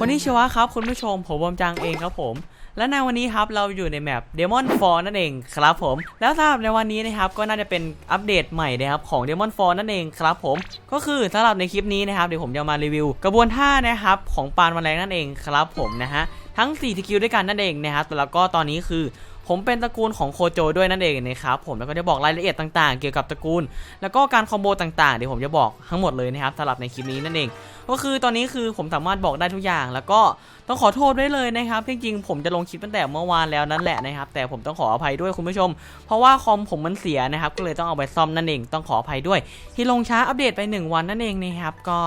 คนที่ชวะครับคุณผู้ชมผมบอมจังเองครับผม และในวันนี้ครับเราอยู่ในแมป Demon Fall นั่นเองครับผม แล้วสำหรับในวันนี้นะครับก็น่าจะเป็นอัปเดตใหม่นะครับของ Demon Fall นั่นเองครับผม ก็คือสำหรับในคลิปนี้นะครับเดี๋ยวผมจะมารีวิว กระบวนท่านะครับของปานวันแรงนั่นเองครับผมนะฮะทั้ง4สกิลด้วยกันนั่นเองนะครับแล้วก็ตอนนี้คือ ผมเป็นตระกูลของโคโจด้วยนั่นเองนะครับผมแล้วก็จะบอกรายละเอียดต่างๆ เกี่ยวกับตระกูล แล้วก็การคอมโบต่างๆเดี๋ยวผมจะบอกทั้งหมดเลยนะครับสำหรับในคลิปนี้นั่นเอง ก็คือตอนนี้คือผมสามารถบอกได้ทุกอย่าง แล้วก็ต้องขอโทษด้วยเลยนะครับจริงๆผมจะลงคลิปตั้งแต่เมื่อวานแล้วนั่นแหละนะครับแต่ผมต้องขออภัยด้วยคุณผู้ชม เพราะว่าคอมผมมันเสียนะครับก็เลยต้องเอาไปซ่อมนั่นเองต้องขออภัยด้วย ที่ลงช้าอัปเดตไป 1 วันนั่นเองนะครับก็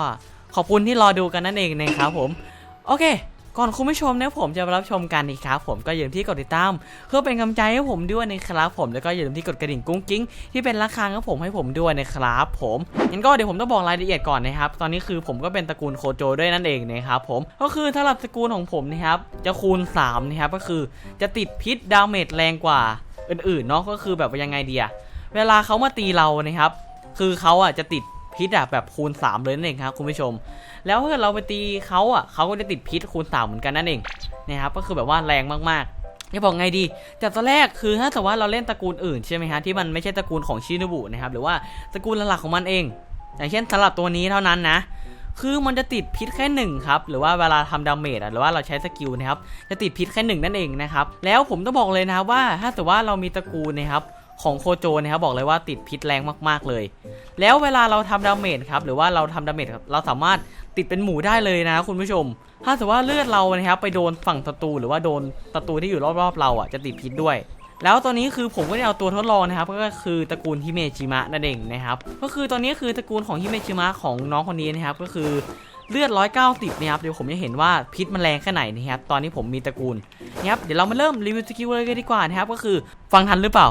ขอบคุณที่รอดูกันนั่นเองนะครับผมโอเค ก่อนคุณผู้ชมเนี่ยผมจะรับชมกันนะครับผมก็อย่าลืมที่กดติดตาม เพื่อเป็นกำลังใจให้ผมด้วยนะครับผมแล้วก็อย่าลืมที่กดกระดิ่งกุ้งกิ้งที่เป็นราคาให้ผมให้ผมด้วยนะครับผมงั้นก็เดี๋ยวผมต้องบอกรายละเอียดก่อนนะครับตอนนี้คือผมก็เป็นตระกูลโคโจด้วยนั่นเองนะครับผมก็คือถ้าหรับตระกูลของผมนะครับจะคูณ3นะครับก็คือจะติดพิษดาเมจแรงกว่าอื่นๆเนาะก็คือแบบยังไงดีอะเวลาเขามาตีเรานะครับคือเขาอะจะติด พิษอะแบบคูณ 3 เลยนั่นเองครับคุณผู้ชม แล้วถ้าเกิดเราไปตีเขาอะเขาก็จะติดพิษคูณสามเหมือนกันนั่นเองนะครับก็คือแบบว่าแรงมากๆจะบอกไงดีจากตอนแรกคือถ้าสมมติว่าเราเล่นตระกูลอื่นใช่ไหมฮะที่มันไม่ใช่ตระกูลของชินบุนะครับหรือว่าตระกูลหลักของมันเอง อย่างเช่นสำหรับตัวนี้เท่านั้นนะคือมันจะติดพิษแค่หนึ่งครับหรือว่าเวลาทำดาเมจหรือว่าเราใช้สกิลนะครับจะติดพิษแค่หนึ่งนั่นเองนะครับแล้วผมต้องบอกเลยนะครับว่าถ้าสมมติว่าเรามีตระกูลนะครับ ของโคโจนะครับบอกเลยว่าติดพิษแรงมากๆเลย แล้วเวลาเราทำดาเมจครับหรือว่าเราทำดาเมจครับเราสามารถติดเป็นหมูได้เลยนะคุณผู้ชม ถ้าสมมติว่าเลือดเรานะครับไปโดนฝั่งศัตรูหรือว่าโดนศัตรูที่อยู่รอบๆ เราอะจะติดพิษด้วยแล้วตอนนี้คือผมก็ได้เอาตัวทดลองนะครับ ก็คือตระกูลฮิเมจิมะนั่นเองนะครับ ก็คือตอนนี้คือตระกูลของฮิเมจิมะของน้องคนนี้นะครับ ก็คือเลือด 190นะครับ เดี๋ยวผมจะเห็นว่าพิษมันแรงแค่ไหนนะครับ ตอนนี้ผมมีตระกูลนะครับ เดี๋ยวเรามาเริ่มรีวิวสกิลเลยกันดีกว่านะครับ ก็คือฟังทันหรือเปล่า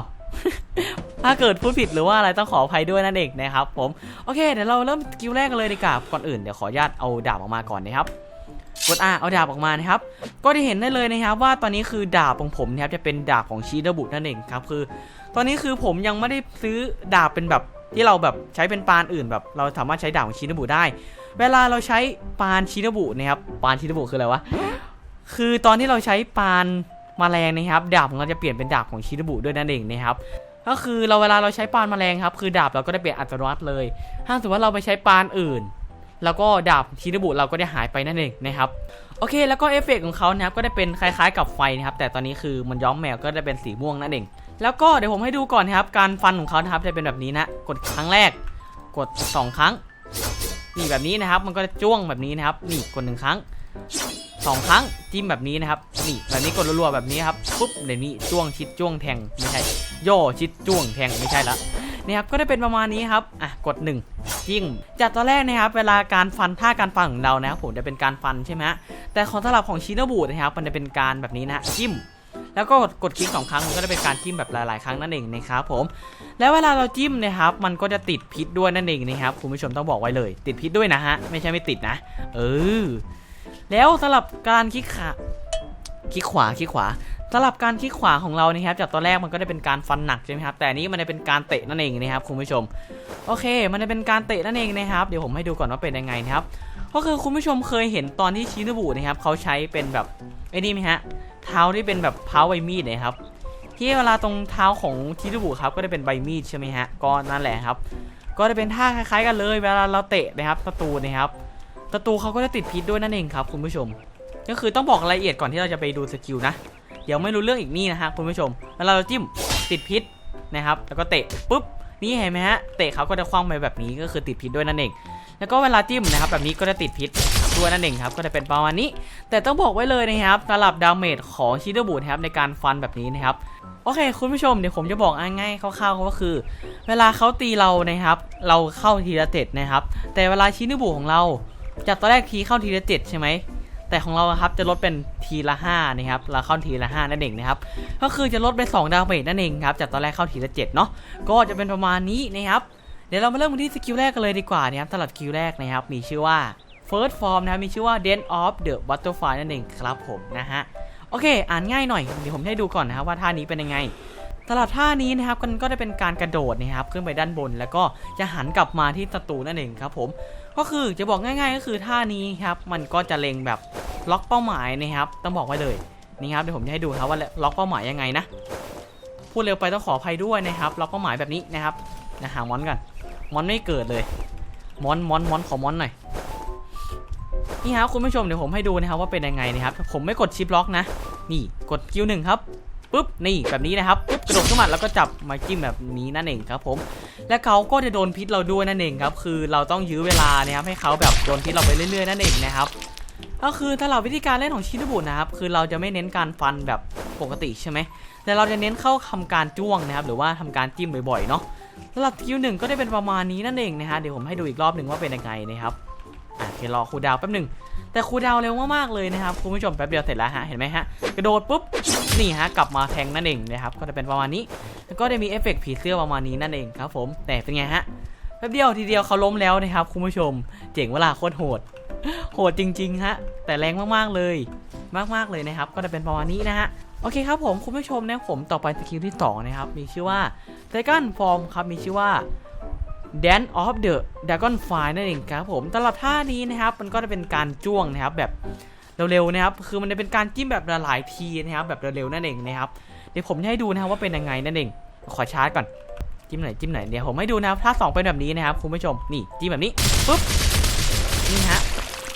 ถ้าเกิดพูดผิดหรือว่าอะไรต้องขออภัยด้วยนั่นเองนะครับผมโอเคเดี๋ยวเราเริ่มสกิลแรกกันเลยดีกว่าก่อนอื่นเดี๋ยวขออนุญาตเอาดาบออกมาก่อนนะครับกดอ่าเอาดาบออกมานะครับ ก็ได้เห็นได้เลยนะครับว่าตอนนี้คือดาบของผมนะครับจะเป็นดาบของชีดบุนั่นเองครับคือ ตอนนี้คือผมยังไม่ได้ซื้อดาบเป็นแบบที่เราแบบใช้เป็นปานอื่นแบบ เราสามารถใช้ดาบของชีดบุได้ เวลาเราใช้ปานชีดบุนะครับปานชีดบุคืออะไรวะคือตอนที่เราใช้ปานแมลงนะครับ ดาบของเราจะเปลี่ยนเป็นดาบของชีดบุด้วยนั่นเองนะครับ ก็คือเราเวลาเราใช้ปานแมลงครับ คือดาบเราก็ได้เปลี่ยนอัตโนมัติเลย ถ้าสมมติว่าเราไปใช้ปานอื่น แล้วก็ดาบชินบุเราก็ได้หายไปนั่นเองนะครับโอเค แล้วก็เอฟเฟกต์ของเขานะครับก็ได้เป็นคล้ายๆกับไฟนะครับ แต่ตอนนี้คือมันย้อมแมวก็ได้เป็นสีม่วงนั่นเอง แล้วก็เดี๋ยวผมให้ดูก่อนนะครับ การฟันของเขานะครับจะเป็นแบบนี้นะ กดครั้งแรก กด 2 ครั้ง นี่แบบนี้นะครับ มันก็จะจ้วงแบบนี้นะครับ นี่กดหนึ่งครั้ง สองครั้งจิ้มแบบนี้นะครับนี่แบบนี้กดรัวๆแบบนี้ครับปุ๊บเดี๋ยวนี้จ้วงชิดจ้วงแทงไม่ใช่โย่ชิดจ้วงแทงไม่ใช่ละนี่ครับก็ได้เป็นประมาณนี้ครับอะกด 1 จิ้งจากตอนแรกนะครับเวลาการฟันท่าการฟันของเรานะครับผมจะเป็นการฟันใช่ไหมฮะแต่ของสลับของชินบูนะครับมันจะเป็นการแบบนี้นะฮะจิ้มแล้วก็กดคลิกสองครั้งมันก็จะเป็นการจิ้มแบบหลาย ๆ ครั้งนั่นเองนะครับผม แล้วเวลาเราจิ้มนะครับ มันก็จะติดพิษด้วยนั่นเองนะครับคุณผู้ชมต้องบอกไว้เลย ติดพิษด้วยนะฮะไม่ใช่ไม่ติดนะ เออ แล้วสำหรับการคลิกขาคลิกขวาคลิกขวาสำหรับการคลิกขวาของเรานะครับจากตอนแรกมันก็ได้เป็นการฟันหนักใช่ไหมครับแต่นี้มันจะเป็นการเตะนั่นเองนะครับคุณผู้ชม โอเค มันจะเป็นการเตะนั่นเองนะครับเดี๋ยวผมให้ดูก่อนว่าเป็นยังไงนะครับก็คือคุณผู้ชมเคยเห็นตอนที่ชินบุนะครับเขาใช้เป็นแบบไอ้นี่ไหมฮะเท้าที่เป็นแบบเท้าใบมีดนะครับที่เวลาตรงเท้าของชินบุครับก็จะเป็นใบมีดใช่ไหมฮะก็นั่นแหละครับ ก็จะเป็นท่าคล้ายๆกันเลย เวลาเราเตะนะครับศัตรูนะครับ ศัตรูเขาก็จะติดพิษด้วยนั่นเองครับคุณผู้ชม ก็คือต้องบอกรายละเอียดก่อนที่เราจะไปดูสกิลนะ เดี๋ยวไม่รู้เรื่องอีกนี่นะฮะคุณผู้ชมเวลาเราจิ้มติดพิษนะครับ แล้วก็เตะปุ๊บ นี่เห็นไหมฮะ เตะเขาก็จะคว้างไปแบบนี้ก็คือติดพิษด้วยนั่นเอง แล้วก็เวลาจิ้มนะครับแบบนี้ก็จะติดพิษด้วยนั่นเองครับ ก็จะเป็นประมาณนี้ แต่ต้องบอกไว้เลยนะครับสำหรับดาเมจของชิดบูดครับในการฟันแบบนี้นะครับ โอเค คุณผู้ชมเดี๋ยวผมจะบอกง่ายๆคร่าวๆก็คือ เวลาเขาตีเรานะครับ เราเข้าทีละเจ็ดนะครับ แต่เวลาชินบุของเรา จากตอนแรกทีเข้าทีละเจ็ดใช่ไหมแต่ของเราครับจะลดเป็นทีละ5นะครับเราเข้าทีละ5นั่นเองนะครับก็คือจะลดไป2ดาเมจนั่นเองครับจากตอนแรกเข้าทีละ7เนาะก็จะเป็นประมาณนี้นะครับเดี๋ยวเรามาเริ่มกันที่สกิลแรกกันเลยดีกว่านะครับสำหรับสกิลแรกนะครับมีชื่อว่า First Form นะครับมีชื่อว่า Den of the Butterfly นั่นเองครับผมนะฮะโอเค อ่านง่ายหน่อยเดี๋ยวผมให้ดูก่อนนะครับว่าท่านี้เป็นยังไงสำหรับท่านี้นะครับมันก็จะเป็นการกระโดดนะครับขึ้นไปด้านบน แล้วก็จะหันกลับมาที่ศัตรูนั่นเองครับผม ก็คือจะบอกง่าย ๆ ก็คือท่านี้ครับมันก็จะเล็งแบบล็อกเป้าหมายนะครับต้องบอกไว้เลยนี่ครับเดี๋ยวผมจะให้ดูครับว่าล็อกเป้าหมายยังไงนะพูดเร็วไปต้องขออภัยด้วยนะครับล็อกเป้าหมายแบบนี้นะครับนะหามอนกันมอนไม่เกิดเลยมอนมอนมอนขอมอนหน่อยนี่ครับคุณผู้ชมเดี๋ยวผมให้ดูนะครับว่าเป็นยังไงนะครับผมไม่กดชิปล็อกนะ นี่กดคิวหนึ่งครับ ปุ๊บนี่แบบนี้นะครับปุ๊บกระโดดขึ้นมาแล้วก็จับมาจิ้มแบบนี้นั่นเองครับผมและเขาก็จะโดนพิษเราด้วยนั่นเองครับคือเราต้องยื้อเวลานะครับให้เขาแบบโดนพิษเราไปเรื่อยๆนั่นเองนะครับก็คือถ้าเราวิธีการเล่นของชินบุนะครับคือเราจะไม่เน้นการฟันแบบปกติใช่ไหมแต่เราจะเน้นเข้าทำการจ้วงนะครับหรือว่าทำการจิ้มบ่อยๆเนาะสำหรับคิวหนึ่งก็ได้เป็นประมาณนี้นั่นเองนะฮะเดี๋ยวผมให้ดูอีกรอบหนึ่งว่าเป็นยังไงนะครับอะโอเครอคูดาวแป๊บหนึ่ง แต่ครูดาวเร็วมากๆเลยนะครับคุณผู้ชมแป๊บเดียวเสร็จแล้วฮะเห็นไหมฮะกระโดดปุ๊บนี่ฮะกลับมาแทงนั่นเองนะครับก็จะเป็นประมาณนี้ แล้วก็ได้มีเอฟเฟกต์ผีเสื้อประมาณนี้นั่นเองครับผมแต่เป็นไงฮะแป๊บเดียวทีเดียวเขาล้มแล้วนะครับคุณผู้ชม เจ๋งเวลาโคตรโหด โหดจริงๆฮะแต่แรงมากๆเลย มากๆเลยนะครับก็จะเป็นประมาณนี้นะฮะโอเคครับผมคุณผู้ชมนะผมต่อไปสกิลที่สองนะครับมีชื่อว่า Dragon Form ครับมีชื่อว่า Dance of the Dragon Fire นั่นเองครับผมสำหรับท่านี้นะครับ มันก็จะเป็นการจ้วงนะครับแบบเร็วๆนะครับ คือมันจะเป็นการจิ้มแบบหลายๆทีนะครับ แบบเร็วๆนั่นเองนะครับเดี๋ยวผมจะให้ดูนะครับว่าเป็นยังไงนั่นเอง ขอชาร์จก่อนจิ้มไหนจิ้มไหนเดี๋ยวผมให้ดูนะครับถ้าสองเป็นแบบนี้นะครับคุณผู้ชมนี่จิ้มแบบนี้ปุ๊บนี่ฮะ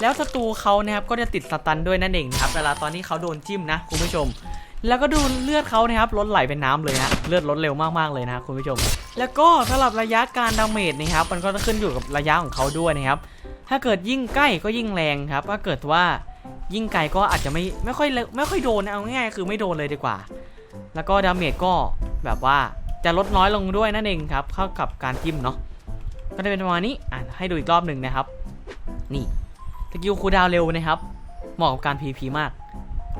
แล้วศัตรูเขานะครับก็จะติดสตันด้วยนั่นเองนะครับเวลาตอนที่เขาโดนจิ้มนะคุณผู้ชม แล้วก็ดูเลือดเขานะครับลดไหลเป็นน้ำเลยฮะเลือดลดเร็วมากๆเลยนะคุณผู้ชม แล้วก็สำหรับระยะการดาเมจนะครับ มันก็จะขึ้นอยู่กับระยะของเขาด้วยนะครับ ถ้าเกิดยิ่งใกล้ก็ยิ่งแรงครับ ถ้าเกิดว่ายิ่งไกลก็อาจจะไม่ไม่ค่อยไม่ค่อยโดนเอาง่ายๆคือไม่โดนเลยดีกว่า แล้วก็ดาเมจก็แบบว่าจะลดน้อยลงด้วยนั่นเองครับเข้ากับการจิ้มเนาะก็จะเป็นประมาณนี้อะให้ดูอีกรอบหนึ่งนะครับ นี่สกิลคูดาวเร็วนะครับเหมาะกับการ PVP มาก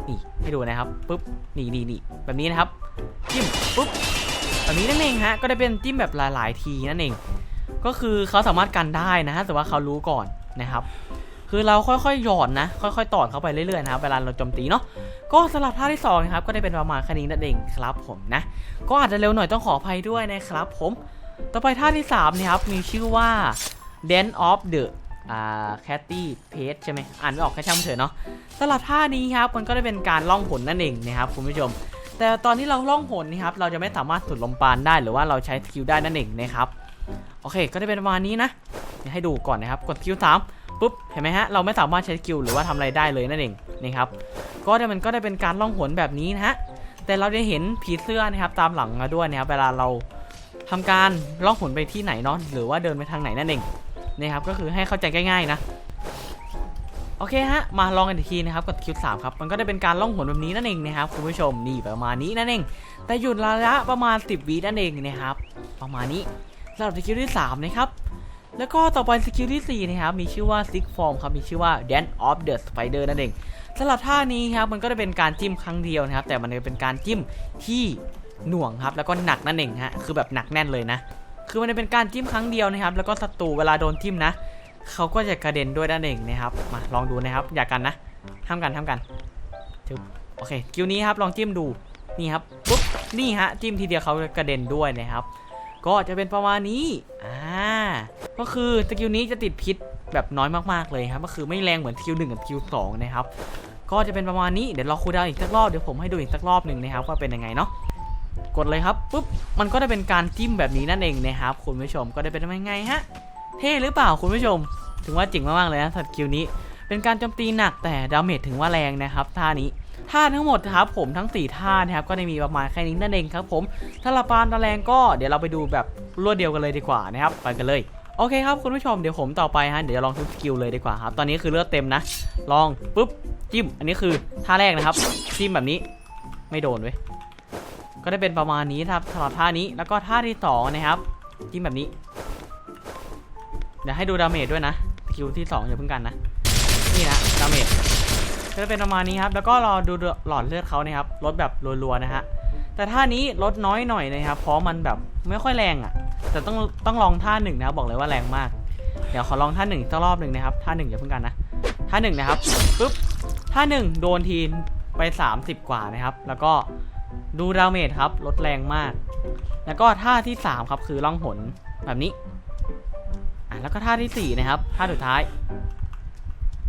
นี่ให้ดูนะครับปุ๊บนี่นี่นี่แบบนี้นะครับจิ้มปุ๊บ แบบนี้นั่นเองฮะ ก็ได้เป็นจิ้มแบบหลาย ๆ ทีนั่นเอง ก็คือเขาสามารถกันได้นะฮะแต่ว่าเขารู้ก่อนนะครับ คือเราค่อยๆหยอดนะ ค่อยๆตอดเข้าไปเรื่อยๆนะครับเวลาเราโจมตีเนาะ ก็สำหรับท่าที่สองนะครับก็ได้เป็นประมาณแค่นี้นั่นเองครับผมนะ ก็อาจจะเร็วหน่อยต้องขออภัยด้วยนะครับ ผม ต่อไปท่าที่3นะครับมีชื่อว่า Dance of the อ่า Catty Page ใช่ไหมอ่านไม่ออกแค่ช่างเถอะเนาะสำหรับท่านี้ครับมันก็ได้เป็นการล่องหนนั่นเองนะครับคุณผู้ชม แต่ตอนที่เราล่องหนนี่ครับเราจะไม่สามารถสุดลมปานได้หรือว่าเราใช้สกิลได้นั่นเองนะครับโอเค ก็ได้เป็นประมาณนี้นะให้ดูก่อนนะครับกดสกิลสามปุ๊บเห็นไหมฮะเราไม่สามารถใช้สกิลหรือว่าทำอะไรได้เลยนั่นเองนะครับก็ได้มันก็ได้เป็นการล่องหนแบบนี้นะฮะแต่เราได้เห็นผีเสื้อนะครับตามหลังมาด้วยนะครับเวลาเราทำการล่องหนไปที่ไหนเนาะหรือว่าเดินไปทางไหนนั่นเองนะครับก็คือให้เข้าใจง่ายๆนะ โอเคฮะ มาลองกันอีกทีนะครับกดคิวสามครับ มันก็ได้เป็นการล่องหนแบบนี้นั่นเองนะครับคุณผู้ชมนี่ประมาณนี้นั่นเอง แต่หยุดระยะประมาณ 10วินั่นเองนะครับ ประมาณนี้สำหรับสกิลที่3นะครับ แล้วก็ต่อไปสกิลที่4นะครับมีชื่อว่า Six Form ครับมีชื่อว่า Dance of the Spider นั่นเองสำหรับท่านี้ครับมันก็จะเป็นการจิ้มครั้งเดียวนะครับ แต่มันจะเป็นการจิ้มที่หน่วงครับแล้วก็หนักนั่นเองฮะคือแบบหนักแน่นเลยนะ คือมันจะเป็นการจิ้มครั้งเดียวนะครับ แล้วก็ศัตรูเวลาโดนจิ้มนะ เขาก็จะกระเด็นด้วยนั่นเองนะครับมาลองดูนะครับ อย่ากันนะห้ามกันห้ามกันจึ๊บโอเคคิวนี้ครับลองจิ้มดูนี่ครับปุ๊บนี่ฮะจิ้มทีเดียวเขากระเด็นด้วยนะครับ ก็จะเป็นประมาณนี้อ่าก็คือสกิลนี้จะติดพิษแบบน้อยมากๆเลยครับ ก็คือไม่แรงเหมือนคิวหนึ่งกับคิวสองนะครับก็จะเป็นประมาณนี้เดี๋ยวรอคูดาวอีกสักรอบเดี๋ยวผมให้ดูอีกสักรอบหนึ่งนะครับว่าเป็นยังไงเนาะกดเลยครับปุ๊บมันก็จะเป็นการจิ้มแบบนี้นั่นเองนะครับคุณผู้ชมก็ได้เป็นยังไงฮะ เท่หรือเปล่าคุณผู้ชม ถึงว่าเจ๋งมากๆเลยนะสำหรับคิวนี้ เป็นการโจมตีหนักแต่ดาเมจถึงว่าแรงนะครับท่านี้ท่าทั้งหมดครับผมทั้ง 4 ท่านะครับก็ได้มีประมาณแค่นี้นั่นเองครับผมถ้าละปานตะแรงก็เดี๋ยวเราไปดูแบบรวดเดียวกันเลยดีกว่านะครับไปกันเลยโอเคครับคุณผู้ชมเดี๋ยวผมต่อไปฮะเดี๋ยวลองทุกสกิลเลยดีกว่าครับตอนนี้คือเลือดเต็มนะ ลองปุ๊บจิ้ม อันนี้คือท่าแรกนะครับ จิ้มแบบนี้ไม่โดนเว้ยก็ได้เป็นประมาณนี้ครับสำหรับท่านี้แล้วก็ท่าที่สองนะครับจิ้มแบบนี้ เดี๋ยวให้ดูดาเมจด้วยนะสกิลที่สองอย่าเพิ่งกันนะ นี่นะดาเมจก็จะเป็นประมาณนี้ครับ แล้วก็รอดูหลอดเลือดเขานะครับ ลดแบบรัวๆนะฮะ แต่ท่านี้ลดน้อยหน่อยนะครับ เพราะมันแบบไม่ค่อยแรงอะ แต่ต้องต้องลองท่าหนึ่งนะบบอกเลยว่าแรงมาก เดี๋ยวขอลองท่าหนึ่งอีกสักรอบหนึ่งนะครับ ท่าหนึ่งอย่าเพิ่งกันนะ ท่าหนึ่งนะครับปุ๊บ ท่าหนึ่งโดนทีไป 30 กว่านะครับ แล้วก็ดูดาเมจครับ ลดแรงมาก แล้วก็ท่าที่ 3 ครับ คือล่องหนแบบนี้ แล้วก็ท่าที่สี่นะครับ ท่าสุดท้าย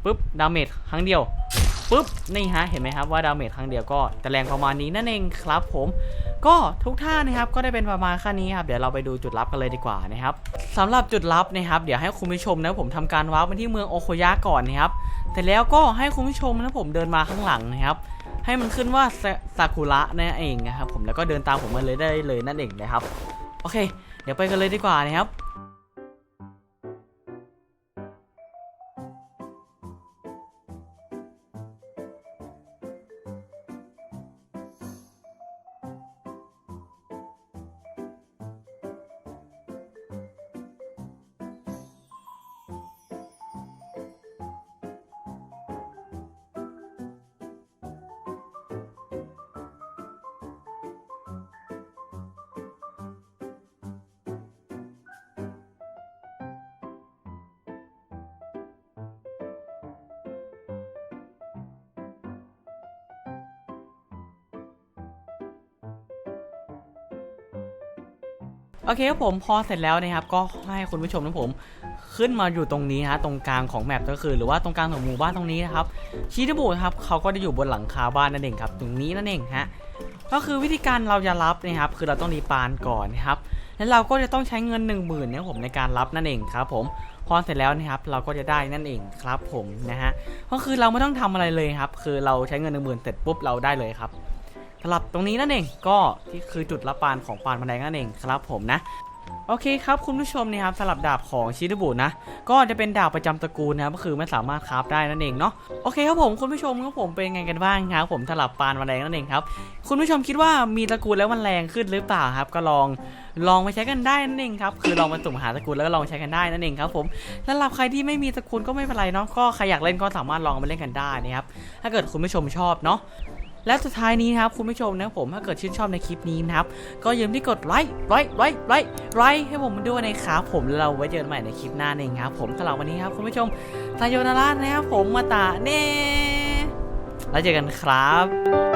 ปุ๊บดาเมจครั้งเดียวปุ๊บนี่ฮะเห็นไหมครับว่าดาเมจครั้งเดียวก็จะแรงประมาณนี้นั่นเองครับผมก็ทุกท่านะครับก็ได้เป็นประมาณค่นี้ครับเดี๋ยวเราไปดูจุดลับกันเลยดีกว่านะครับสำหรับจุดลับนะครับเดี๋ยวให้คุณผู้ชมนะผมทำการวาร์ปไปที่เมืองโอโคยะก่อนนะครับแต่แล้วก็ให้คุณผู้ชมนะผมเดินมาข้างหลังนะครับให้มันขึ้นว่าซากุระนั่นเองนะครับผมแล้วก็เดินตามผมมาเลยได้เลยนั่นเองนะครับโอเค เดี๋ยวไปกันเลยดีกว่านะครับ โอเคครับผมพอเสร็จแล้วนะครับก็ให้คุณผู้ชมนะผมขึ้นมาอยู่ตรงนี้ฮะตรงกลางของแมปก็คือ หรือว่าตรงกลางของหมู่บ้านตรงนี้นะครับชีทบุครับเขาก็จะอยู่บนหลังคาบ้านนั่นเองครับ ตรงนี้นั่นเองฮะก็คือวิธีการเราจะรับนะครับคือเราต้องรีปานก่อนนะครับแล้วเราก็จะต้องใช้เงิน 1 0,000นะครับผมในการรับนั่นเองครับผมพอเสร็จแล้วนะครับเราก็จะได้นั่นเองครับผมนะฮะก็คือเราไม่ต้องทำอะไรเลยครับคือเราใช้เงิน 1 0,000เสร็จปุ๊บเราได้เลยครับ สำหรับตรงนี้นั่นเองก็ที่คือจุดรับปานของปานบันไดนั่นเองครับผมนะโอเคครับคุณผู้ชมนะครับสำหรับดาบของชิดบุนะ ก็จะเป็นดาบประจำตระกูลนะครับก็คือไม่สามารถคราฟได้นั่นเองเนาะโอเคครับผมคุณผู้ชมครับผมเป็นไงกันบ้างครับผมสำหรับปานบันไดนั่นเองครับคุณผู้ชมคิดว่ามีตระกูลแล้วมันแรงขึ้นหรือเปล่าครับ ก็ลองลองไปใช้กันได้นั่นเองครับคือลองมาสุ่มหาตระกูลแล้วก็ลองใช้กันได้นั่นเองครับผมและสำหรับใครที่ไม่มีตระกูลก็ไม่เป็นไรเนาะก็ใครอยากเล่นก็สามารถลองมาเล่นกันได้นะครับถ้าเกิดคุณผู้ชมชอบเนาะ และสุดท้ายนี้นะครับคุณผู้ชมนะผมถ้าเกิดชื่นชอบในคลิปนี้นะครับ ก็อย่าลืมที่กดไลค์ไลค์ไลค์ไลค์ไลค์ให้ผมด้วยนะครับผมเราไว้เจอกันใหม่ในคลิปหน้าเองครับผมสำหรับวันนี้ครับคุณผู้ชมทายโยนารานะครับผมมาตาเน่แล้วเจอกันครับ